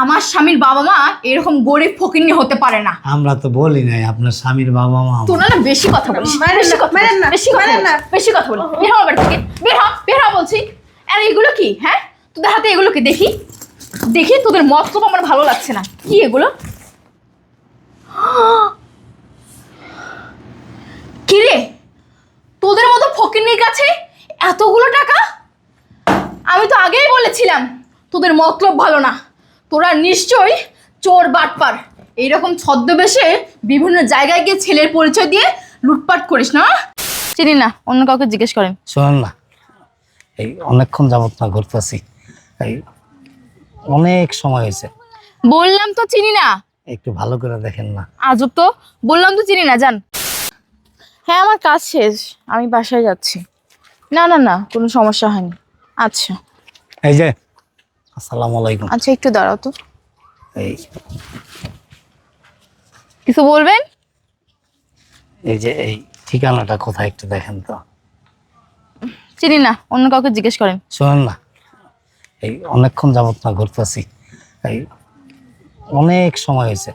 আমার স্বামীর বাবা মা এরকম গরিব ফকিন্নি হতে পারে না। আমরা তো বলি নাই আপনার স্বামীর বাবা মা তোরা না বেশি কথা বলিস। বেশি কথা মারেন বলিস, না, বেশি কথা না। বেশি কথা বলিস। বের হ বাড়ি থেকে বের হ বের হ বলছি। আর এগুলো কি? হ্যাঁ? তোদের হাতে এগুলো কি দেখি। দেখি তোদের মতলব আমার ভালো লাগছে না। কি এগুলো? কি রে? তোদের মতো ফকিন্নির কাছে এতগুলো টাকা? আমি তো আগেই বলেছিলাম তোদের মতলব ভালো না। তোরা নিশ্চয়ই চোর বাটপার। এইরকম ছদ্মবেশে বিভিন্ন জায়গায় গিয়ে ছেলের পরিচয় দিয়ে লুটপাট করিস না? চিনি না অন্য কাউকে জিজ্ঞেস করেন। শোনেন না এই অনেকক্ষণ যাবত না ঘুরতেছি। এই অনেক সময় হয়েছে। বললাম তো চিনি না। একটু ভালো করে দেখেন না। আজব তো বললাম তো চিনি না জান হ্যাঁ আমার কাজ শেষ আমি বাসায় যাচ্ছি। না না না কোনো সমস্যা হয়নি। আচ্ছা। এই যে আসসালামু আলাইকুম। আচ্ছা একটু দাঁড়াও তো। এই। কিছু বলবেন? এই যে এই ঠিকানাটা কোথায় একটু দেখেন তো। চিনি না অন্য কাউকে জিজ্ঞেস করেন। শোনেন না। এই অনেকক্ষণ যাবত না ঘুরতেছি। এই অনেক সময় হয়েছে।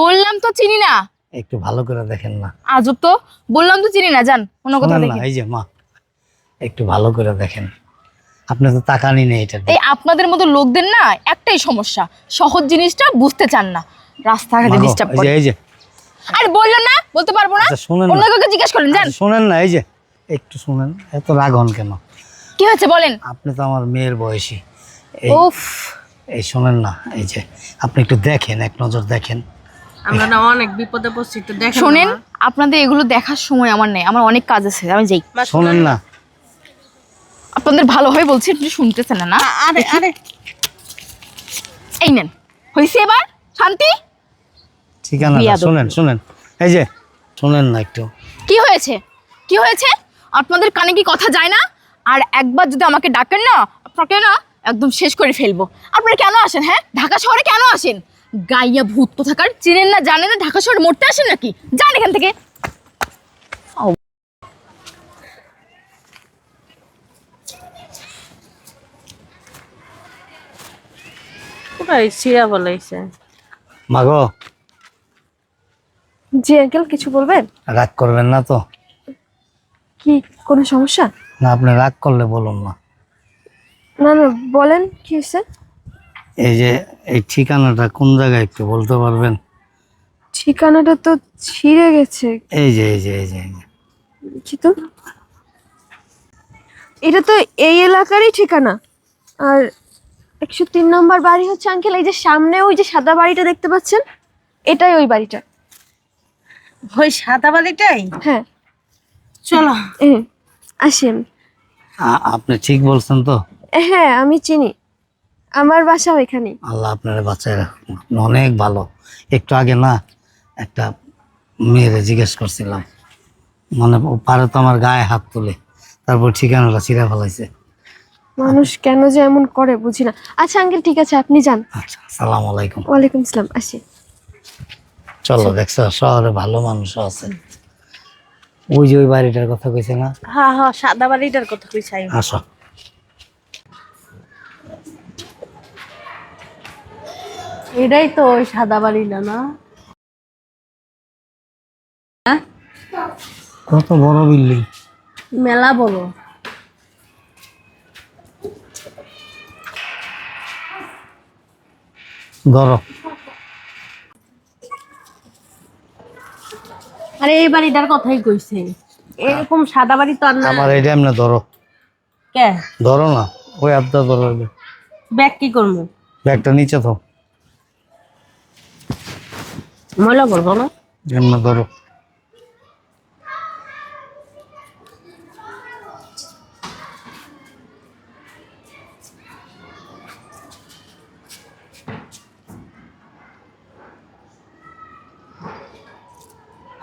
বললাম তো চিনি না। একটু ভালো করে দেখেন না। আজব তো। বললাম তো চিনি না জান অন্য কথা না এই যে মা একটু ভালো করে দেখেন। আপনি তো তাকানি নেই এটা এই আপনাদের মতো লোকদের না একটাই সমস্যা সহজ জিনিসটা বুঝতে চান না। রাস্তাঘাটে ডিস্টার্ব করে। এই যে। আরে বললাম না বলতে পারব না? আচ্ছা, শোনেন অন্য না। কাউকে জিজ্ঞেস করেন জান আচ্ছা, শোনেন না এই যে একটু শুনেন এত রাগ হন কেন? কি হয়েছে বলেন। আপনি তো আমার মেয়ের বয়সী। উফ। এই শোনেন না এই যে আপনি একটু দেখেন এক নজর দেখেন। আমরা না অনেক বিপদে পড়ছি তো দেখেন শোনেন আপনাদের এগুলো দেখার সময় আমার নেই আমার অনেক কাজ আছে আমি যাই। শোনেন। না। আপনাদের ভালো হয় বলছি আপনি শুনতেছেন না না? আরে আরে। এই নেন হয়েছে এবার? শান্তি? ঠিকানা বিয়াদব। শুনেন শুনেন। এই যে শুনেন না একটু। কি হয়েছে? কি হয়েছে? আপনাদের কানে কি কথা যায় না? আর একবার যদি আমাকে ডাকেন না আপনাকে না একদম শেষ করে ফেলব। আপনারা কেন আসেন হ্যাঁ? ঢাকা শহরে কেন আসেন? গাইয়া ভূত কোথাকার? চেনেন না জানেন না ঢাকা শহরে মরতে আসেন নাকি? যান এখান থেকে। পুরাই সিরা বলাইছে। মাগো। জি আঙ্কেল কিছু বলবেন? রাগ করবেন না তো। কি কোনো সমস্যা? না আপনি রাগ করলে বলুন না। না না বলেন কি হয়েছে? এই যে এই ঠিকানাটা কোন জায়গায় একটু বলতে পারবেন? ঠিকানাটা তো ছিঁড়ে গেছে। এই যে এই যে এই যে এই যে। কি তো? এটা তো এই এলাকারই ঠিকানা। আর একশো তিন নম্বর বাড়ি হচ্ছে আঙ্কেল এই যে সামনে ওই যে সাদা বাড়িটা দেখতে পাচ্ছেন? এটাই ওই বাড়িটা। ওই সাদা বালিটাই হ্যাঁ। চলো। এ, আসেন আপনি ঠিক বলছেন তো। হ্যাঁ আমি চিনি। আমার বাসা ওইখানে আল্লাহ আপনার বাচ্চারা অনেক ভালো। একটু আগে না একটা মেয়েরে জিজ্ঞেস করছিলাম। মানে পারে তো আমার গায়ে হাত তুলে। তারপর ঠিকানাটা ছিঁড়ে ফেলাইছে। মানুষ কেন যে এমন করে বুঝি না। আচ্ছা আঙ্কেল ঠিক আছে আপনি যান। আচ্ছা সালাম আলাইকুম। ওয়ালাইকুম আসসালাম আসি। চলো দেখছ শহরে ভালো মানুষ আছে। ওই যে ওই বাড়িটার কথা কইছে না? হ্যাঁ হ্যাঁ সাদা বাড়িটার কথা কই চাই আসো। এটাই তো ওই সাদা বাড়িটা না? কত বড় বিল্ডিং? মেলা বড়। ধরো। আরে এই বাড়িটার কথাই কইছে। এরকম সাদা বাড়ি তো আর না। আমার এটা এমনি ধরো। কে? ধরো না ওই আবদা ধরো ব্যাগ কি করব? ব্যাগটা নিচে তো ময়লা করব না? এমনি ধরো।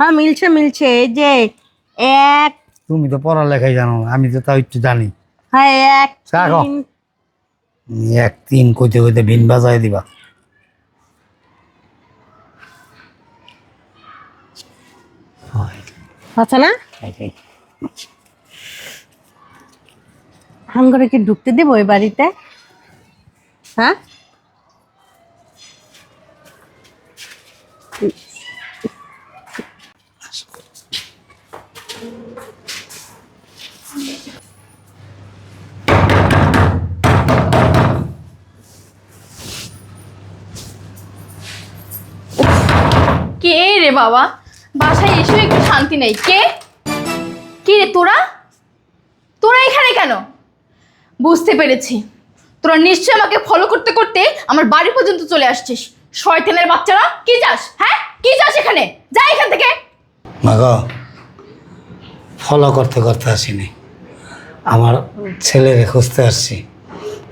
হ্যাঁ মিলছে মিলছে। এই যে এক তুমি তো পড়ালেখাই জানো না আমি তো তাও একটু জানি। হ্যাঁ এক। তিন, এক তিন কইতে কইতে ভিন বাজায় দিবা। হয়, আছে না? এটাই। হাঙ্গরে কি ঢুকতে দেবো ওই বাড়িতে? হ্যাঁ? রে বাবা? বাসায় এসেও একটু শান্তি নেই। কে? কে রে তোরা? তোরা এখানে কেন? বুঝতে পেরেছি। তোরা নিশ্চয়ই আমাকে ফলো করতে করতে আমার বাড়ি পর্যন্ত চলে আসছিস। শয়তানের বাচ্চারা, কি যাস হ্যাঁ? কি যাস এখানে? যা এখান থেকে। মা গো ফলো করতে করতে আসিনি। আমার ছেলেরে খুঁজতে আসছি।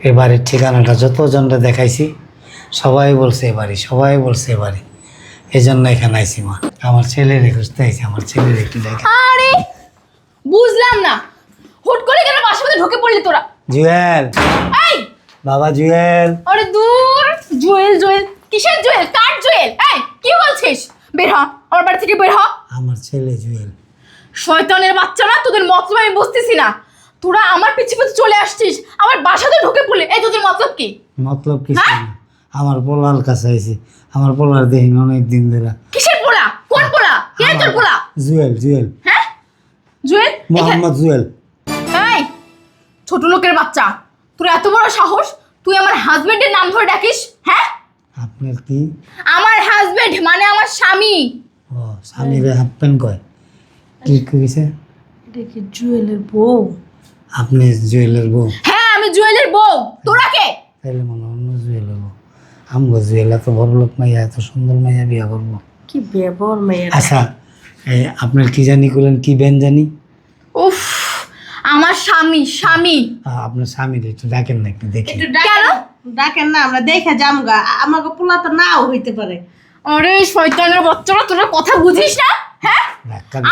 এই বাড়ির ঠিকানাটা যতজনরা দেখাইছি, সবাই বলছে এ বাড়ি, সবাই বলছে এ বাড়ি। এই জন্য এখানে আইছি মা। আমার ছেলেরে খুঁজতে আইছি আমার ছেলের একটু দেখা। আরে বুঝলাম না। হুট করে কেন বাসার মধ্যে ঢুকে পড়লি তোরা? জুয়েল। এই! বাবা জুয়েল। আরে দূর জুয়েল জুয়েল। কিসের জুয়েল? কার জুয়েল? এই কি বলছিস? বের হ আমার বাড়ি থেকে বের হ। আমার ছেলে জুয়েল। শয়তানের বাচ্চা না তোদের মতলব আমি বুঝতেছি না। তোরা আমার পিছু পিছু চলে আসছিস আমার বাসাতে ঢুকে পড়লি। এই তোদের মতলব কি? মতলব কি হ্যাঁ? আমার পোলার কাছে আইছি। আমার পোলার দেখিনি অনেক দিন ধরে। কিসের পোলা? কোন পোলা? কে তোর পোলা? জুয়েল জুয়েল। হ্যাঁ? জুয়েল? মোহাম্মদ জুয়েল। এই ছোট লোকের বাচ্চা। তোর এত বড় সাহস? তুই আমার হাজবেন্ডের নাম ধরে ডাকিস হ্যাঁ? আপনার কি? আমার হাজবেন্ড মানে আমার স্বামী। ও স্বামী রে প্যান্ট কয়? কি কইছে? কি জুয়েলের বউ? আপনি জুয়েলের বউ। হ্যাঁ আমি জুয়েলের বউ। তোরা কে? তাইলে মনে হয় অন্য জুয়েলের বউ। আমগো জুয়েল এত বড় লোক মাইয়া এত সুন্দর মাইয়া বিয়া করব। কি ব্যবহার মেয়ের আচ্ছা এই আপনার কি জানি করলেন কি বেন জানি? উফ আমার স্বামী স্বামী। আহ, আপনার স্বামীর একটু ডাকেন না একটু দেখি। একটু কেন? ডাকেন ডাকেন না আমরা দেখে জামগা আমাকে পোলা তো নাও হইতে পারে। আরে শয়তানের বাচ্চারা তোরা কথা বুঝিস না? হ্যাঁ?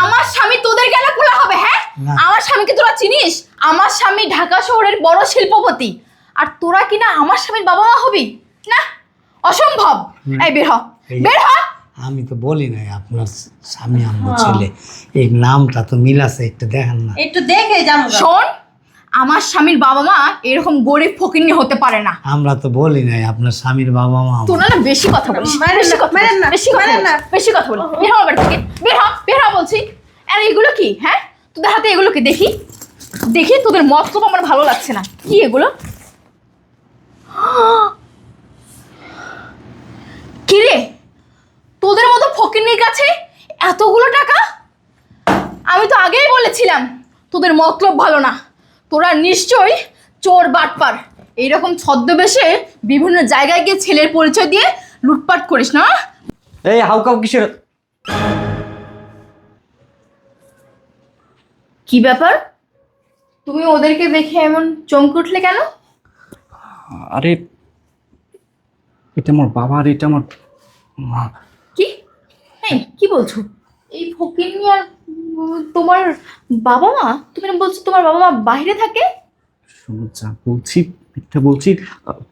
আমার স্বামী তোদের গেলে পোলা হবে হ্যাঁ? না। আমার স্বামীকে তোরা চিনিস? আমার স্বামী ঢাকা শহরের বড় শিল্পপতি। আর তোরা কিনা আমার স্বামীর বাবা মা হবি? না? অসম্ভব। এই বের হ। বের হ। আমি তো বলি নাই আপনার স্বামী আমার ছেলে। এই নামটা তো মিল আছে একটু দেখেন না। একটু দেখে জামগা শোন আমার স্বামীর বাবা মা এরকম গরিব ফকিন্নি হতে পারে না। আমরা তো বলি নাই আপনার স্বামীর বাবা মা। তোরা না বেশি কথা বলিস। বেশি কথা মারেন না, বেশি কথা না। বেশি কথা বলিস। বের হ আমার বাড়ি থেকে। বের হ বের হ বলছি। আর এগুলো কি? হ্যাঁ? তোদের হাতে এগুলো কি? দেখি। দেখি তোদের মতলব আমার ভালো লাগছে না। কি এগুলো? কি রে? তোদের মতো ফকিন্নির কাছে এতগুলো টাকা? আমি তো আগেই বলেছিলাম তোদের মতলব ভালো না। তোরা নিশ্চয়ই চোর বাটপার। এইরকম ছদ্মবেশে বিভিন্ন জায়গায় গিয়ে ছেলের পরিচয় দিয়ে লুটপাট করিস না এই হাউকাউ কিসের? কি ব্যাপার? তুমি ওদেরকে দেখে এমন চমকে উঠলে কেন? আরে এটা আমার বাবা আর এটা আমার মা। কি? এই কি বলছো? এই ফকিন্নি আর তোমার বাবা মা? তুমি বলছো তোমার বাবা মা বাইরে থাকে? শোনো যা বলছি মিথ্যা বলছি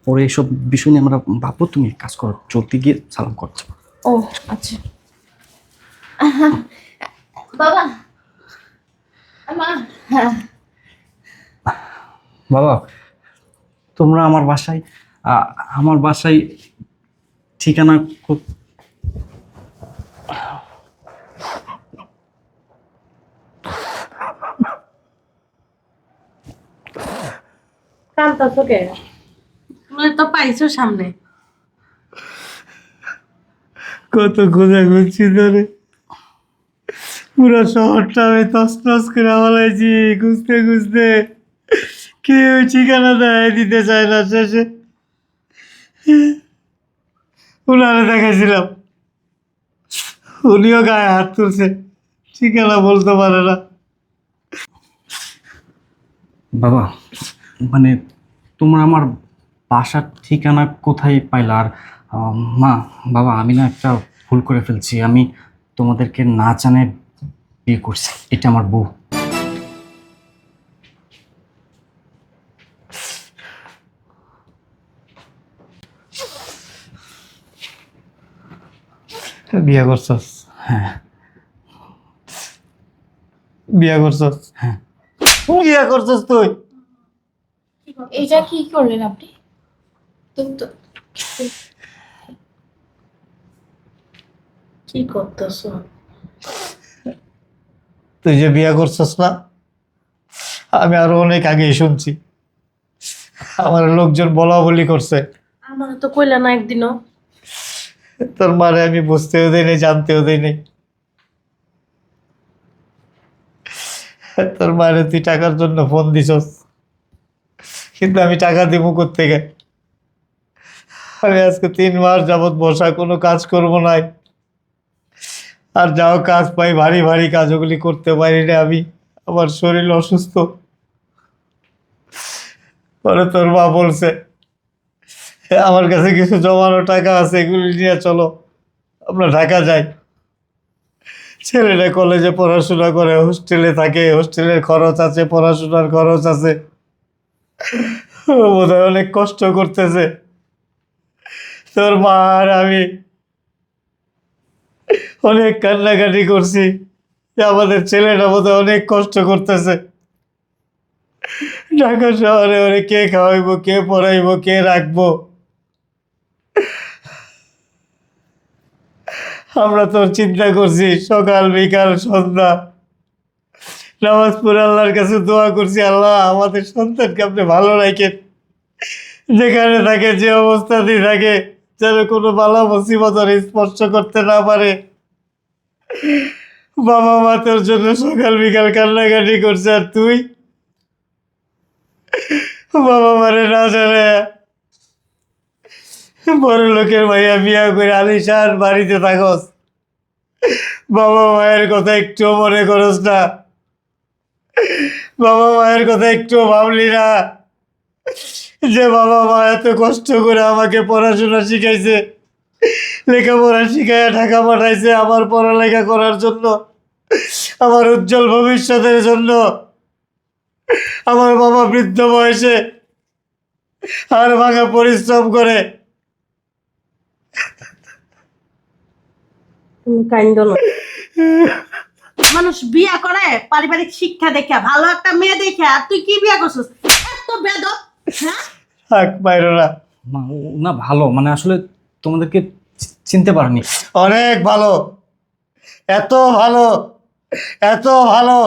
পরে এসব বিষয় নিয়ে আমরা ভাববো তুমি এক কাজ করো চলতে গিয়ে সালাম করছ। ও আচ্ছা। বাবা। মা। হ্যাঁ। বাবা তোমরা আমার বাসায় আমার বাসায় ঠিকানা খুব তো পাইছো সামনে। কত খোঁজা খুঁজছি ধরে। পুরো শহরটা আমি তস তস করে বলাইছি খুঁজতে খুঁজতে। কেউ ঠিকানা দেয় দিতে চায় না শেষে। উনারে দেখাইছিলাম। উনিও গায়ে হাত তুলছে। ঠিকানা বলতে পারে না। বাবা মানে তোমরা আমার বাসার ঠিকানা কোথায় পাইলা? আর মা, বাবা, আমি না একটা ভুল করে ফেলছি। আমি তোমাদেরকে না জানে বিয়ে করছি। এটা আমার বউ। বিয়ে করছস? হ্যাঁ। বিয়ে করছস? হ্যাঁ। বিয়ে করছস তুই? এটা কি করলেন আপনি? তো তো। কি করতেছ? তুই যে বিয়ে করছস না আমি আরও অনেক আগেই শুনছি। আমার লোকজন বলা বলি করছে। আমার তো কইলা না একদিনও। তোর মারে আমি বুঝতেও দেই নাই জানতেও দেই নাই তোর মারে তুই টাকার জন্য ফোন দিছস। কিন্তু আমি টাকা দিব থেকে আমি আজকে তিন মাস যাবৎ বসা, কোনো কাজ করব নাই। আর যাও কাজ পাই, ভারী ভারী কাজ ওগুলি করতে পারি না আমি। আমার শরীর অসুস্থ। পরে তোর মা বলছে আমার কাছে কিছু জমানো টাকা আছে, এগুলি নিয়ে চলো। আমরা ঢাকা যাই। ছেলেটা কলেজে পড়াশোনা করে, হোস্টেলে থাকে, হোস্টেলের খরচ আছে, পড়াশোনার খরচ আছে। বোধহয় অনেক কষ্ট করতেছে। তোর মা আর আমি অনেক কান্নাকাটি করছি। আমাদের ছেলেটা বোধহয় অনেক কষ্ট করতেছে। ঢাকা শহরে ওরে কে খাওয়াইবো, কে পড়াইবো, কে রাখব? আমরা তোর চিন্তা করছি, সকাল, বিকাল, সন্ধ্যা। নামাজ পড়ে আল্লাহর কাছে দোয়া করছি, আল্লাহ, আমাদের সন্তানকে আপনি ভালো রাখেন। যেখানে থাকে, যে অবস্থাতেই থাকে, যেন কোনো বালা মুসিবত স্পর্শ করতে না পারে। বাবা মা তোর জন্য সকাল, বিকাল কান্নাকাটি করছে, আর তুই? বাবা মারে না জানে বড় লোকের ভাইয়া বিয়া করে আলিশান বাড়িতে থাকস। বাবা মায়ের কথা একটু মনে করস না। বাবা মায়ের কথা একটু ভাবলি না। যে বাবা মা এত কষ্ট করে আমাকে পড়াশোনা শিখাইছে, লেখাপড়া শিখাইয়া ঢাকা পাঠাইছে আমার পড়ালেখা করার জন্য, আমার উজ্জ্বল ভবিষ্যতের জন্য, আমার বাবা বৃদ্ধ বয়সে আর ভাঙা পরিশ্রম করে তুমি কাইন্দ না। মানুষ বিয়া করে পারিবারিক শিক্ষা দেখে ভালো একটা মেয়ে দেখে আর তুই কি বিয়া করছিস? এত বেদ হ্যাঁ? থাক বাইরো না না ভালো মানে আসলে তোমাদেরকে চিনতে পারিনি। অনেক ভালো এত ভালো এত ভালো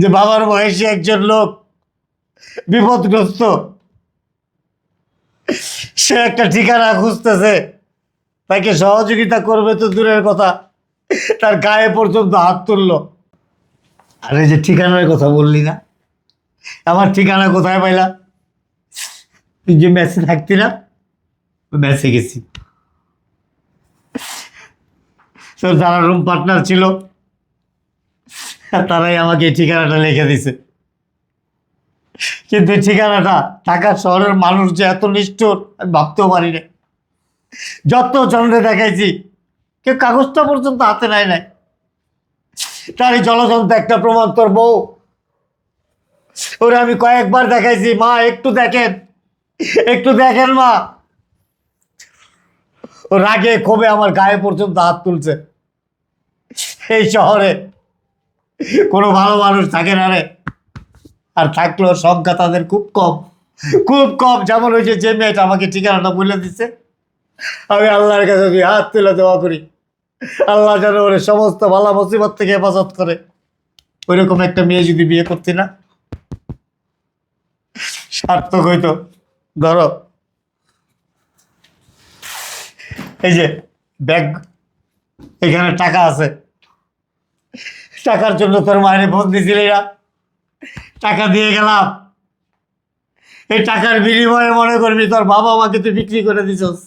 যে বাবার বয়সী একজন লোক বিপদগ্রস্ত। সে একটা ঠিকানা খুঁজতেছে। তাকে সহযোগিতা করবে তো দূরের কথা। তার গায়ে পর্যন্ত হাত তুললো। আরে যে ঠিকানার কথা বললি না? আমার ঠিকানা কোথায় পাইলা? তুই যে ম্যাচে থাকতি না ম্যাচে গেছি। তোর যারা রুম পার্টনার ছিল, তারাই আমাকে ঠিকানাটা লিখে দিছে। কিন্তু ঠিকানাটা ঢাকা শহরের মানুষ যে এত নিষ্ঠুর, আমি ভাবতেও পারি না যত জনরে দেখাইছি। কেউ কাগজটা পর্যন্ত হাতে নেয় নাই। তারই জলযন্ত্র একটা প্রমাণ তোর বউ। ওরে আমি কয়েকবার দেখাইছি। মা, একটু দেখেন। একটু দেখেন, মা। ও রাগে ক্ষোভে আমার গায়ে পর্যন্ত হাত তুলছে। এই শহরে কোনো ভালো মানুষ থাকে না রে। আর থাকলেও সংখ্যা তাদের খুব কম। খুব কম। যেমন ওই যে মেয়েটা আমাকে ঠিকানাটা বলে দিচ্ছে। আমি আল্লাহর কাছে দুই হাত তুলে দেওয়া করি। আল্লাহ যেন ওরে সমস্ত ভালো মুসিবত থেকে হেফাজত করে। ওইরকম একটা মেয়ে যদি বিয়ে করতি না? সার্থক হইতো। ধরো। এই যে ব্যাগ, এখানে টাকা আছে। টাকার জন্য তোর মায়ের ফোন দিছিলি না টাকা দিয়ে গেলাম। এই টাকার বিনিময়ে মনে করবি তোর বাবা মাকে তুই বিক্রি করে দিছস।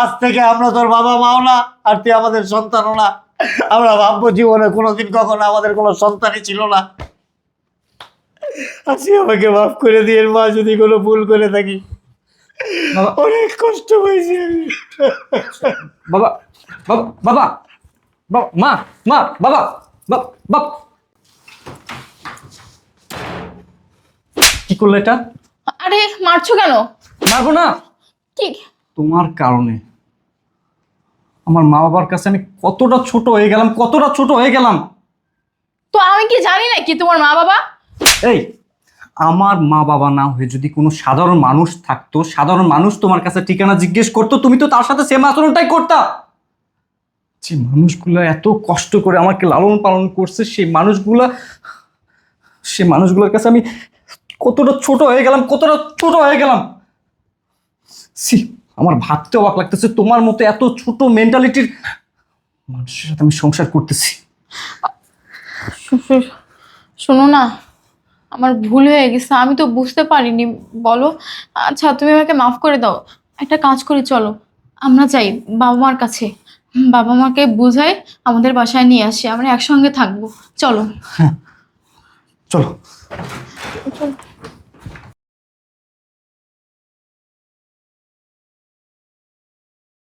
আজ থেকে আমরা তোর বাবা মাও না আর তুই আমাদের সন্তানও না। আমরা ভাববো জীবনে কোনোদিন কখনো আমাদের কোনো সন্তানই ছিল না। আসি আমাকে মাফ করে দিয়ে মা যদি কোনো ভুল করে থাকি। বাবা। অনেক কষ্ট হয়েছে বাবা বাবা মা মা বাবা বাবা। কি করল এটা? আরে মারছো কেন? মারবো না। কি? তোমার কারণে। আমার মা বাবার কাছে আমি কতটা ছোট হয়ে গেলাম কতটা ছোট হয়ে গেলাম। তো আমি কি জানি না কি তোমার মা বাবা? এই আমার মা বাবা না হয়ে যদি কোনো সাধারণ মানুষ থাকতো সাধারণ মানুষ তোমার কাছে ঠিকানা জিজ্ঞেস করতো তুমি তো তার সাথে সেম আচরণটাই করতা। যে মানুষগুলো এত কষ্ট করে আমাকে লালন পালন করছে সেই মানুষগুলা সে মানুষগুলোর কাছে আমি কতটা ছোট হয়ে গেলাম কতটা ছোট হয়ে গেলাম। সি আমার ভাবতে অবাক লাগতেছে তোমার মতো এত ছোট মেন্টালিটির মানুষের সাথে আমি সংসার করতেছি। শ্বশুর শোনো না আমার ভুল হয়ে গেছে আমি তো বুঝতে পারিনি বলো। আচ্ছা তুমি আমাকে মাফ করে দাও একটা কাজ করি চলো। আমরা যাই বাবা মার কাছে। বাবা মাকে বুঝাই আমাদের বাসায় নিয়ে আসি আমরা একসঙ্গে থাকব। চলো। হ্যাঁ চলো। চলো।